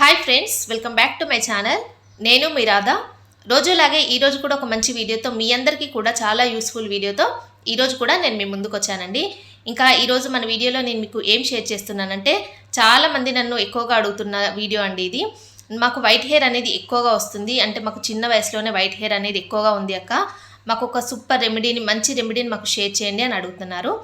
Hi friends welcome back to my channel నేను మీ రాధా. రోజులాగే ఈరోజు కూడా ఒక మంచి వీడియోతో మీ అందరికీ కూడా చాలా యూస్ఫుల్ వీడియోతో ఈరోజు కూడా నేను మీ ముందుకు వచ్చానండి. ఇంకా ఈరోజు మన వీడియోలో నేను మీకు ఏం షేర్ చేస్తున్నానంటే చాలామంది నన్ను ఎక్కువగా అడుగుతున్న వీడియో అండి ఇది. మాకు వైట్ హెయిర్ అనేది ఎక్కువగా వస్తుంది. అంటే మాకు చిన్న వయసులోనే వైట్ హెయిర్ అనేది ఎక్కువగా ఉంది అక్క. మాకు ఒక సూపర్ రెమెడీని మంచి రెమెడీని మాకు షేర్ చేయండి అని అడుగుతున్నారు.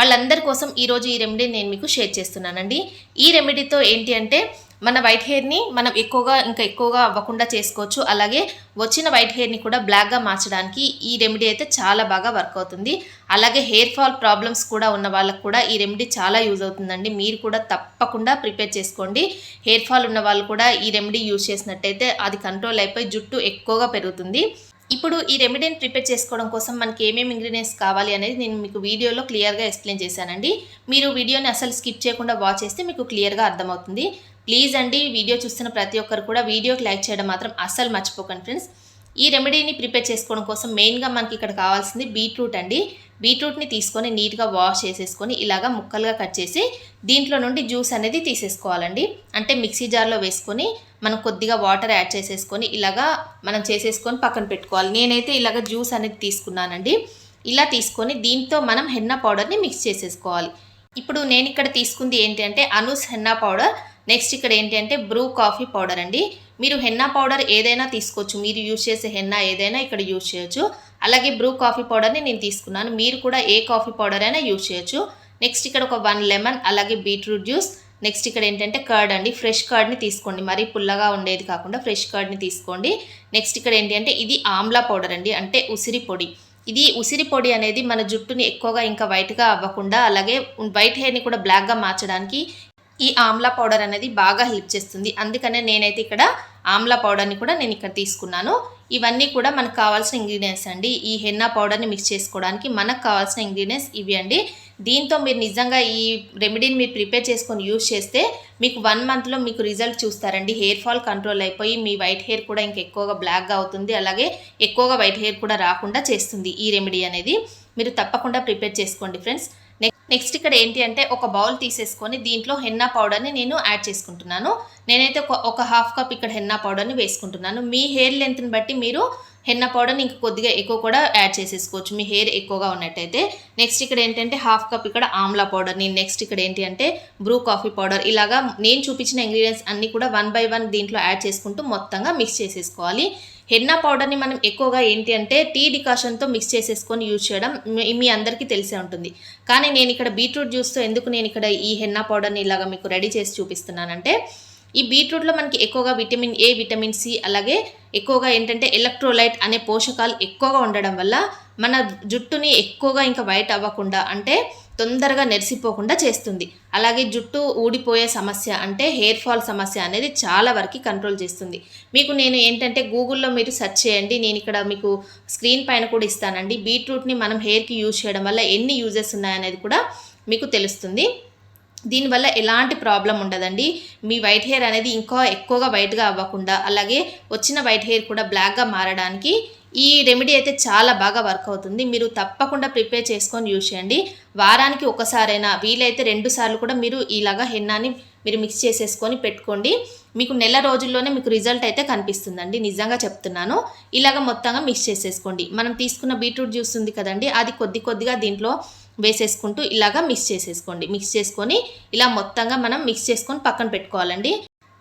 వాళ్ళందరి కోసం ఈరోజు ఈ రెమెడీని నేను మీకు షేర్ చేస్తున్నానండి. ఈ రెమెడీతో ఏంటి అంటే మన వైట్ హెయిర్ని మనం ఎక్కువగా ఇంకా ఎక్కువగా అవ్వకుండా చేసుకోవచ్చు. అలాగే వచ్చిన వైట్ హెయిర్ని కూడా బ్లాక్గా మార్చడానికి ఈ రెమెడీ అయితే చాలా బాగా వర్క్ అవుతుంది. అలాగే హెయిర్ ఫాల్ ప్రాబ్లమ్స్ కూడా ఉన్న వాళ్ళకు కూడా ఈ రెమెడీ చాలా యూజ్ అవుతుందండి. మీరు కూడా తప్పకుండా ప్రిపేర్ చేసుకోండి. హెయిర్ ఫాల్ ఉన్న వాళ్ళు కూడా ఈ రెమెడీ యూజ్ చేసినట్టయితే అది కంట్రోల్ అయిపోయి జుట్టు ఎక్కువగా పెరుగుతుంది. ఇప్పుడు ఈ రెమెడీని ప్రిపేర్ చేసుకోవడం కోసం మనకి ఏమేమి ఇంగ్రీడియంట్స్ కావాలి అనేది నేను మీకు వీడియోలో క్లియర్గా ఎక్స్ప్లెయిన్ చేశానండి. మీరు వీడియోని అసలు స్కిప్ చేయకుండా వాచ్ చేస్తే మీకు క్లియర్గా అర్థమవుతుంది. ప్లీజ్ అండి వీడియో చూస్తున్న ప్రతి ఒక్కరు కూడా వీడియోకి లైక్ చేయడం మాత్రం అస్సలు మర్చిపోకండి ఫ్రెండ్స్. ఈ రెమెడీని ప్రిపేర్ చేసుకోవడం కోసం మెయిన్గా మనకి ఇక్కడ కావాల్సింది బీట్రూట్ అండి. బీట్రూట్ని తీసుకొని నీట్గా వాష్ చేసేసుకొని ఇలాగా ముక్కలుగా కట్ చేసి దీంట్లో నుండి జ్యూస్ అనేది తీసేసుకోవాలండి. అంటే మిక్సీ జార్లో వేసుకొని మనం కొద్దిగా వాటర్ యాడ్ చేసేసుకొని ఇలాగా మనం చేసేసుకొని పక్కన పెట్టుకోవాలి. నేనైతే ఇలాగ జ్యూస్ అనేది తీసుకున్నానండి. ఇలా తీసుకొని దీంతో మనం హెన్నా పౌడర్ని మిక్స్ చేసేసుకోవాలి. ఇప్పుడు నేను ఇక్కడ తీసుకుంది ఏంటి అంటే అనూస్ హెన్నా పౌడర్. నెక్స్ట్ ఇక్కడ ఏంటి అంటే బ్రూ కాఫీ పౌడర్ అండి. మీరు హెన్నా పౌడర్ ఏదైనా తీసుకోవచ్చు. మీరు యూజ్ చేసే హెన్నా ఏదైనా ఇక్కడ యూజ్ చేయొచ్చు. అలాగే బ్రూ కాఫీ పౌడర్ని నేను తీసుకున్నాను. మీరు కూడా ఏ కాఫీ పౌడర్ అయినా యూజ్ చేయొచ్చు. నెక్స్ట్ ఇక్కడ ఒక వన్ లెమన్ అలాగే బీట్రూట్ జ్యూస్ నెక్స్ట్ ఇక్కడ ఏంటంటే కర్డ్ అండి. ఫ్రెష్ కర్డ్ని తీసుకోండి. మరీ పుల్లగా ఉండేది కాకుండా ఫ్రెష్ కర్డ్ని తీసుకోండి. నెక్స్ట్ ఇక్కడ ఏంటి అంటే ఇది ఆమ్లా పౌడర్ అండి. అంటే ఉసిరి పొడి. ఇది ఉసిరి పొడి అనేది మన జుట్టుని ఎక్కువగా ఇంకా వైట్గా అవ్వకుండా అలాగే వైట్ హెయిర్ని కూడా బ్లాక్గా మార్చడానికి ఈ ఆమ్లా పౌడర్ అనేది బాగా హెల్ప్ చేస్తుంది. అందుకనే నేనైతే ఇక్కడ ఆమ్లా పౌడర్ని కూడా నేను ఇక్కడ తీసుకున్నాను. ఇవన్నీ కూడా మనకు కావాల్సిన ఇంగ్రీడియంట్స్ అండి. ఈ హెన్నా పౌడర్ని మిక్స్ చేసుకోవడానికి మనకు కావాల్సిన ఇంగ్రీడియంట్స్ ఇవి అండి. దీంతో మీరు నిజంగా ఈ రెమెడీని మీరు ప్రిపేర్ చేసుకొని యూజ్ చేస్తే మీకు వన్ మంత్లో మీకు రిజల్ట్ చూస్తారండి. హెయిర్ ఫాల్ కంట్రోల్ అయిపోయి మీ వైట్ హెయిర్ కూడా ఇంకా ఎక్కువగా బ్లాక్గా అవుతుంది. అలాగే ఎక్కువగా వైట్ హెయిర్ కూడా రాకుండా చేస్తుంది ఈ రెమెడీ అనేది. మీరు తప్పకుండా ప్రిపేర్ చేసుకోండి ఫ్రెండ్స్. నెక్స్ట్ ఇక్కడ ఏంటి అంటే ఒక బౌల్ తీసేసుకొని దీంట్లో హెన్నా పౌడర్ని నేను యాడ్ చేసుకుంటున్నాను. నేనైతే ఒక ఒక హాఫ్ కప్ ఇక్కడ హెన్నా పౌడర్ని వేసుకుంటున్నాను. మీ హెయిర్ లెంత్ని బట్టి మీరు హెన్న పౌడర్ని ఇంకా కొద్దిగా ఎక్కువ కూడా యాడ్ చేసేసుకోవచ్చు. మీ హెయిర్ ఎక్కువగా ఉన్నట్టయితే. నెక్స్ట్ ఇక్కడ ఏంటంటే హాఫ్ కప్ ఇక్కడ ఆమ్లా పౌడర్ని నెక్స్ట్ ఇక్కడ ఏంటి అంటే బ్రూ కాఫీ పౌడర్ ఇలాగా నేను చూపించిన ఇంగ్రీడియంట్స్ అన్నీ కూడా వన్ బై వన్ దీంట్లో యాడ్ చేసుకుంటూ మొత్తంగా మిక్స్ చేసేసుకోవాలి. హెన్నా పౌడర్ని మనం ఎక్కువగా ఏంటి అంటే టీ డికాషన్తో మిక్స్ చేసేసుకొని యూజ్ చేయడం మీ- మీ అందరికీ తెలిసే ఉంటుంది. కానీ నేను ఇక్కడ బీట్రూట్ జ్యూస్తో ఎందుకు నేను ఇక్కడ ఈ హెన్నా పౌడర్ని ఇలాగా మీకు రెడీ చేసి చూపిస్తున్నానంటే ఈ బీట్రూట్లో మనకి ఎక్కువగా విటమిన్ ఏ విటమిన్ సి అలాగే ఎక్కువగా ఏంటంటే ఎలక్ట్రోలైట్ అనే పోషకాలు ఎక్కువగా ఉండడం వల్ల మన జుట్టుని ఎక్కువగా ఇంకా వైట్ అవ్వకుండా అంటే తొందరగా నెరిసిపోకుండా చేస్తుంది. అలాగే జుట్టు ఊడిపోయే సమస్య అంటే హెయిర్ ఫాల్ సమస్య అనేది చాలా వరకు కంట్రోల్ చేస్తుంది. మీకు నేను ఏంటంటే గూగుల్లో మీరు సెర్చ్ చేయండి. నేను ఇక్కడ మీకు స్క్రీన్ పైన కూడా ఇస్తానండి. బీట్రూట్ని మనం హెయిర్కి యూజ్ చేయడం వల్ల ఎన్ని యూజెస్ ఉన్నాయనేది కూడా మీకు తెలుస్తుంది. దీనివల్ల ఎలాంటి ప్రాబ్లం ఉండదండి. మీ వైట్ హెయిర్ అనేది ఇంకా ఎక్కువగా వైట్గా అవ్వకుండా అలాగే వచ్చిన వైట్ హెయిర్ కూడా బ్లాక్గా మారడానికి ఈ రెమెడీ అయితే చాలా బాగా వర్క్ అవుతుంది. మీరు తప్పకుండా ప్రిపేర్ చేసుకొని యూజ్ చేయండి. వారానికి ఒకసారైనా వీలైతే రెండు సార్లు కూడా మీరు ఇలాగా హెన్నాని మీరు మిక్స్ చేసేసుకొని పెట్టుకోండి. మీకు నెల రోజుల్లోనే మీకు రిజల్ట్ అయితే కనిపిస్తుందండి. నిజంగా చెప్తున్నాను. ఇలాగ మొత్తంగా మిక్స్ చేసేసుకోండి. మనం తీసుకున్న బీట్రూట్ జ్యూస్ ఉంది కదండి అది కొద్ది కొద్దిగా దీంట్లో వేసేసుకుంటూ ఇలాగా మిక్స్ చేసేసుకోండి. మిక్స్ చేసుకొని ఇలా మొత్తంగా మనం మిక్స్ చేసుకొని పక్కన పెట్టుకోవాలండి.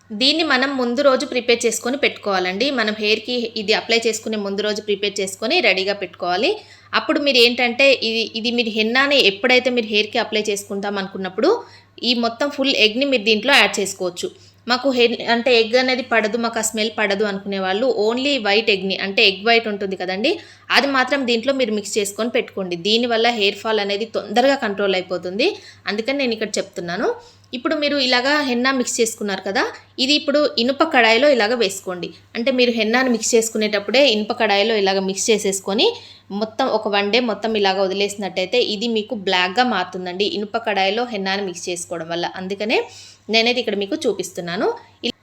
దీన్ని మనం ముందు రోజు ప్రిపేర్ చేసుకొని పెట్టుకోవాలండి. మనం హెయిర్కి ఇది అప్లై చేసుకునే ముందు రోజు ప్రిపేర్ చేసుకొని రెడీగా పెట్టుకోవాలి. అప్పుడు మీరు ఏంటంటే ఇది ఇది మీరు హెన్నాని ఎప్పుడైతే మీరు హెయిర్కి అప్లై చేసుకుంటాం అనుకున్నప్పుడు ఈ మొత్తం ఫుల్ ఎగ్ని మీరు దీంట్లో యాడ్ చేసుకోవచ్చు. మాకు హెడ్ అంటే ఎగ్ అనేది పడదు మాకు ఆ స్మెల్ పడదు అనుకునే వాళ్ళు ఓన్లీ వైట్ ఎగ్ని అంటే ఎగ్ వైట్ ఉంటుంది కదండి అది మాత్రం దీంట్లో మీరు మిక్స్ చేసుకొని పెట్టుకోండి. దీనివల్ల హెయిర్ ఫాల్ అనేది తొందరగా కంట్రోల్ అయిపోతుంది. అందుకని నేను ఇక్కడ చెప్తున్నాను. ఇప్పుడు మీరు ఇలాగా హెన్నా మిక్స్ చేసుకున్నారు కదా ఇది ఇప్పుడు ఇనుప కడాయిలో ఇలాగ వేసుకోండి. అంటే మీరు హెన్నాను మిక్స్ చేసుకునేటప్పుడే ఇనుప కడాయిలో ఇలాగ మిక్స్ చేసేసుకొని మొత్తం ఒక వన్ డే మొత్తం ఇలాగ వదిలేసినట్టయితే ఇది మీకు బ్లాక్గా మారుతుందండి. ఇనుప కడాయిలో హెన్నాను మిక్స్ చేసుకోవడం వల్ల. అందుకనే నేనైతే ఇక్కడ మీకు చూపిస్తున్నాను.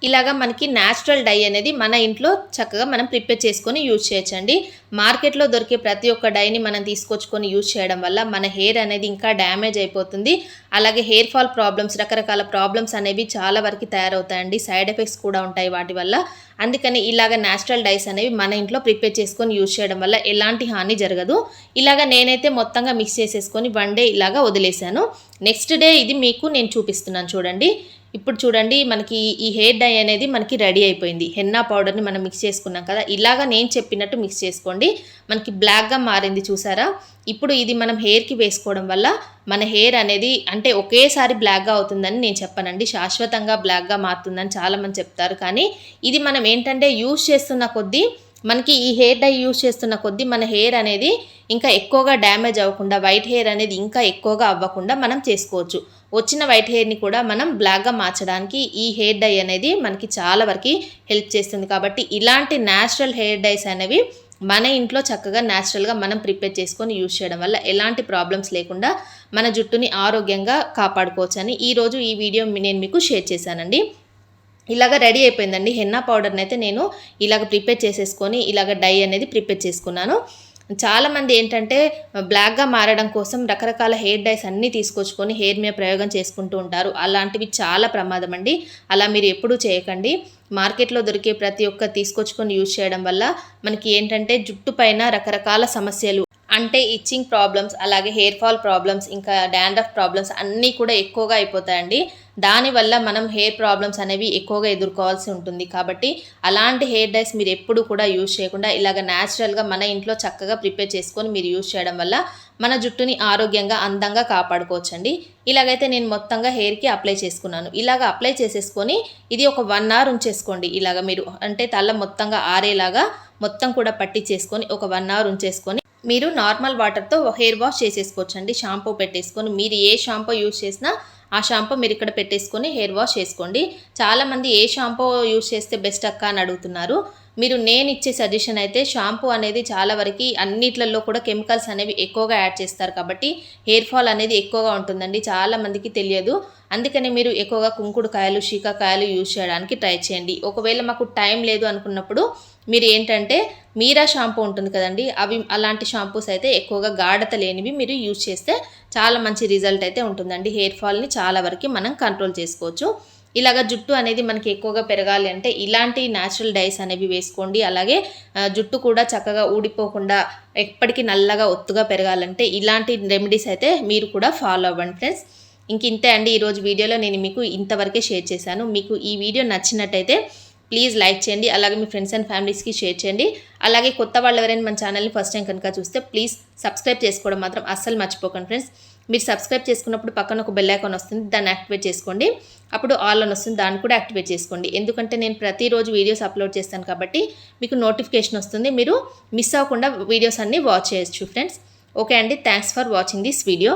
ఇలాగా మనకి న్యాచురల్ డై అనేది మన ఇంట్లో చక్కగా మనం ప్రిపేర్ చేసుకొని యూజ్ చేయొచ్చండి. మార్కెట్లో దొరికే ప్రతి ఒక్క డైని మనం తీసుకొచ్చుకొని యూజ్ చేయడం వల్ల మన హెయిర్ అనేది ఇంకా డ్యామేజ్ అయిపోతుంది. అలాగే హెయిర్ ఫాల్ ప్రాబ్లమ్స్ రకరకాల ప్రాబ్లమ్స్ అనేవి చాలా వరకు తయారవుతాయండి. సైడ్ ఎఫెక్ట్స్ కూడా ఉంటాయి వాటి వల్ల. అందుకని ఇలాగ న్యాచురల్ డైస్ అనేవి మన ఇంట్లో ప్రిపేర్ చేసుకొని యూజ్ చేయడం వల్ల ఎలాంటి హాని జరగదు. ఇలాగ నేనైతే మొత్తంగా మిక్స్ చేసేసుకొని వన్ డే ఇలాగా వదిలేశాను. నెక్స్ట్ డే ఇది మీకు నేను చూపిస్తున్నాను చూడండి. ఇప్పుడు చూడండి మనకి ఈ హెయిర్ డై అనేది మనకి రెడీ అయిపోయింది. హెన్నా పౌడర్ని మనం మిక్స్ చేసుకున్నాం కదా ఇలాగా నేను చెప్పినట్టు మిక్స్ చేసుకోండి. మనకి బ్లాక్గా మారింది చూసారా? ఇప్పుడు ఇది మనం హెయిర్కి వేసుకోవడం వల్ల మన హెయిర్ అనేది అంటే ఒకేసారి బ్లాక్గా అవుతుందని నేను చెప్పనండి. శాశ్వతంగా బ్లాక్గా మారుతుందని చాలామంది చెప్తారు. కానీ ఇది మనం ఏంటంటే యూజ్ చేస్తున్న కొద్దీ మనకి ఈ హెయిర్ డై యూజ్ చేస్తున్న కొద్దీ మన హెయిర్ అనేది ఇంకా ఎక్కువగా డ్యామేజ్ అవ్వకుండా వైట్ హెయిర్ అనేది ఇంకా ఎక్కువగా అవ్వకుండా మనం చేసుకోవచ్చు. వచ్చిన వైట్ హెయిర్ని కూడా మనం బ్లాక్గా మార్చడానికి ఈ హెయిర్ డై అనేది మనకి చాలా వరకు హెల్ప్ చేస్తుంది. కాబట్టి ఇలాంటి న్యాచురల్ హెయిర్ డైస్ అనేవి మన ఇంట్లో చక్కగా న్యాచురల్గా మనం ప్రిపేర్ చేసుకొని యూజ్ చేయడం వల్ల ఎలాంటి ప్రాబ్లమ్స్ లేకుండా మన జుట్టుని ఆరోగ్యంగా కాపాడుకోవచ్చని ఈరోజు ఈ వీడియో నేను మీకు షేర్ చేశానండి. ఇలాగ రెడీ అయిపోయిందండి. హెన్నా పౌడర్ని అయితే నేను ఇలాగ ప్రిపేర్ చేసేసుకొని ఇలాగ డై అనేది ప్రిపేర్ చేసుకున్నాను. చాలామంది ఏంటంటే బ్లాక్గా మారడం కోసం రకరకాల హెయిర్ డైస్ అన్నీ తీసుకొచ్చుకొని హెయిర్ మీద ప్రయోగం చేసుకుంటూ ఉంటారు. అలాంటివి చాలా ప్రమాదం అండి. అలా మీరు ఎప్పుడూ చేయకండి. మార్కెట్లో దొరికే ప్రతి ఒక్క తీసుకొచ్చుకొని యూజ్ చేయడం వల్ల మనకి ఏంటంటే జుట్టు పైన రకరకాల సమస్యలు అంటే ఇచ్చింగ్ ప్రాబ్లమ్స్ అలాగే హెయిర్ ఫాల్ ప్రాబ్లమ్స్ ఇంకా డాండ్రఫ్ ప్రాబ్లమ్స్ అన్నీ కూడా ఎక్కువగా అయిపోతాయండి. దానివల్ల మనం హెయిర్ ప్రాబ్లమ్స్ అనేవి ఎక్కువగా ఎదుర్కోవాల్సి ఉంటుంది. కాబట్టి అలాంటి హెయిర్ డైస్ మీరు ఎప్పుడు కూడా యూజ్ చేయకుండా ఇలాగ న్యాచురల్గా మన ఇంట్లో చక్కగా ప్రిపేర్ చేసుకొని మీరు యూజ్ చేయడం వల్ల మన జుట్టుని ఆరోగ్యంగా అందంగా కాపాడుకోవచ్చండి. ఇలాగైతే నేను మొత్తంగా హెయిర్కి అప్లై చేసుకున్నాను. ఇలాగ అప్లై చేసేసుకొని ఇది ఒక వన్ అవర్ ఉంచేసుకోండి. ఇలాగ మీరు అంటే తల మొత్తంగా ఆరేలాగా మొత్తం కూడా పట్టి చేసుకొని ఒక వన్ అవర్ ఉంచేసుకొని మీరు నార్మల్ వాటర్తో హెయిర్ వాష్ చేసేసుకోవచ్చండి. షాంపూ పెట్టేసుకొని మీరు ఏ షాంపూ యూజ్ చేసినా ఆ షాంపూ మీరు ఇక్కడ పెట్టేసుకొని హెయిర్ వాష్ చేసుకోండి. చాలామంది ఏ షాంపూ యూజ్ చేస్తే బెస్ట్ అక్క అని అడుగుతున్నారు. మీరు నేను ఇచ్చే సజెషన్ అయితే షాంపూ అనేది చాలా వరకు అన్నిట్లలో కూడా కెమికల్స్ అనేవి ఎక్కువగా యాడ్ చేస్తారు కాబట్టి హెయిర్ ఫాల్ అనేది ఎక్కువగా ఉంటుందండి. చాలా మందికి తెలియదు. అందుకని మీరు ఎక్కువగా కుంకుడుకాయలు శీకాకాయలు యూజ్ చేయడానికి ట్రై చేయండి. ఒకవేళ మాకు టైం లేదు అనుకున్నప్పుడు మీరు ఏంటంటే మీరా షాంపూ ఉంటుంది కదండి అవి అలాంటి షాంపూస్ అయితే ఎక్కువగా గాఢత లేనివి మీరు యూజ్ చేస్తే చాలా మంచి రిజల్ట్ అయితే ఉంటుందండి. హెయిర్ ఫాల్ని చాలా వరకు మనం కంట్రోల్ చేసుకోవచ్చు. ఇలాగ జుట్టు అనేది మనకి ఎక్కువగా పెరగాలి అంటే ఇలాంటి న్యాచురల్ డైస్ అనేవి వేసుకోండి. అలాగే జుట్టు కూడా చక్కగా ఊడిపోకుండా ఎప్పటికీ నల్లగా ఒత్తుగా పెరగాలంటే ఇలాంటి రెమెడీస్ అయితే మీరు కూడా ఫాలో అవ్వండి ఫ్రెండ్స్. ఇంక ఇంతే అండి ఈరోజు వీడియోలో నేను మీకు ఇంతవరకే షేర్ చేశాను. మీకు ఈ వీడియో నచ్చినట్టయితే ప్లీజ్ లైక్ చేయండి అలాగే మీ ఫ్రెండ్స్ అండ్ ఫ్యామిలీస్కి షేర్ చేయండి. అలాగే కొత్త వాళ్ళు ఎవరైనా మన ఛానల్ని ఫస్ట్ టైం కనుక చూస్తే ప్లీజ్ సబ్స్క్రైబ్ చేసుకోవడం మాత్రం అస్సలు మర్చిపోకండి ఫ్రెండ్స్. మీరు సబ్స్క్రైబ్ చేసుకున్నప్పుడు పక్కన ఒక బెల్ ఐకాన్ వస్తుంది దాన్ని యాక్టివేట్ చేసుకోండి. అప్పుడు ఆల్ అని వస్తుంది దాన్ని కూడా యాక్టివేట్ చేసుకోండి. ఎందుకంటే నేను ప్రతిరోజు వీడియోస్ అప్లోడ్ చేస్తాను కాబట్టి మీకు నోటిఫికేషన్ వస్తుంది. మీరు మిస్ అవ్వకుండా వీడియోస్ అన్నీ వాచ్ చేయొచ్చు ఫ్రెండ్స్. ఓకే అండి thanks for watching this video.